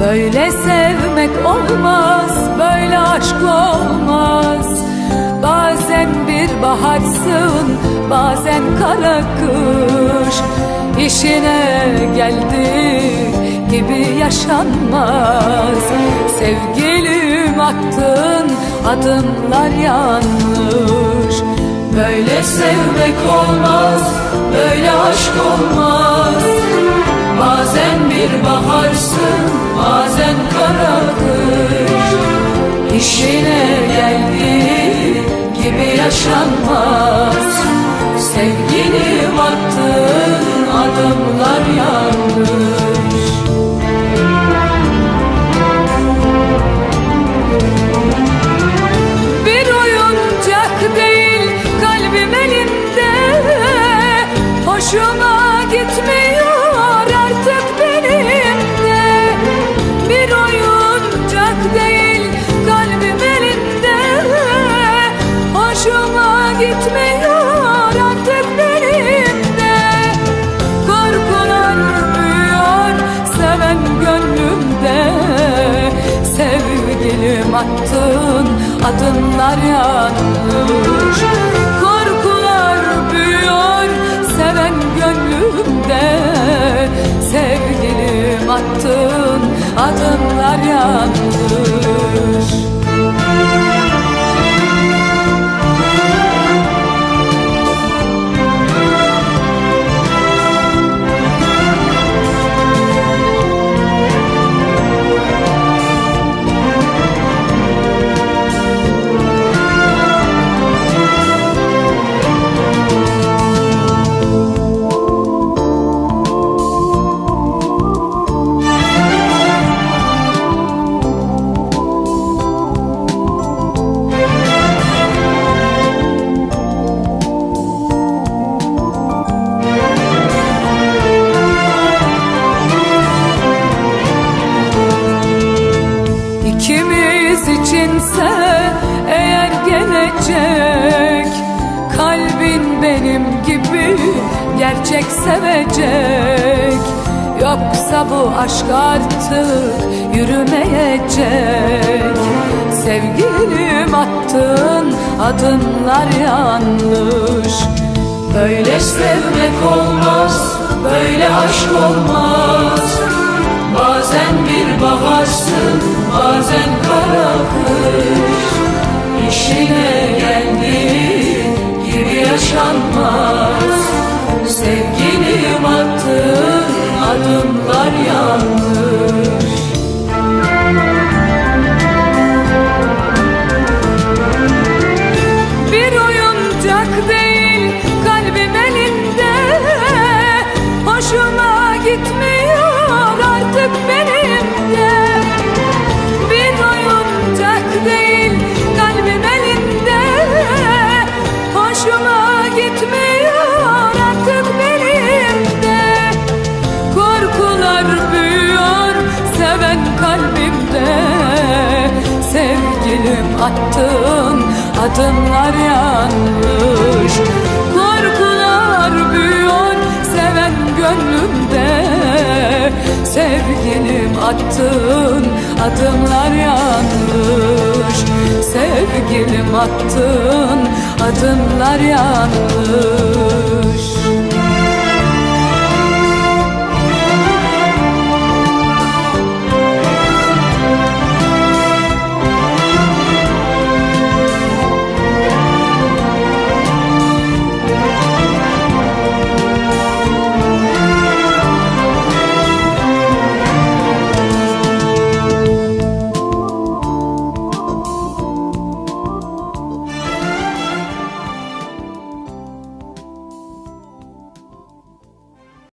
Böyle sevmek olmaz, böyle aşk olmaz. Bazen bir baharsın, bazen kara kış. İşine geldi gibi yaşanmaz. Sevgilim attın adımlar yanlış. Böyle sevmek olmaz, böyle aşk olmaz. Bazen bir baharsın, İşine geldiği gibi yaşanmaz. Sevgilim attın adımlar yanlış Korkular büyüyor seven gönlümde. Sevgilim attın adımlar yanlış Yoksa bu aşk artık yürümeyecek. Sevgilim attın adımlar yanlış. Böyle sevmek olmaz, böyle aşk olmaz. Bazen bir baharsın, bazen kara adımlar yanlış seven kalbimde. Sevgilim attın adımlar yanlış Korkular büyüyor seven gönlümde. Sevgilim attın adımlar yanlış Sevgilim attın adımlar yanlış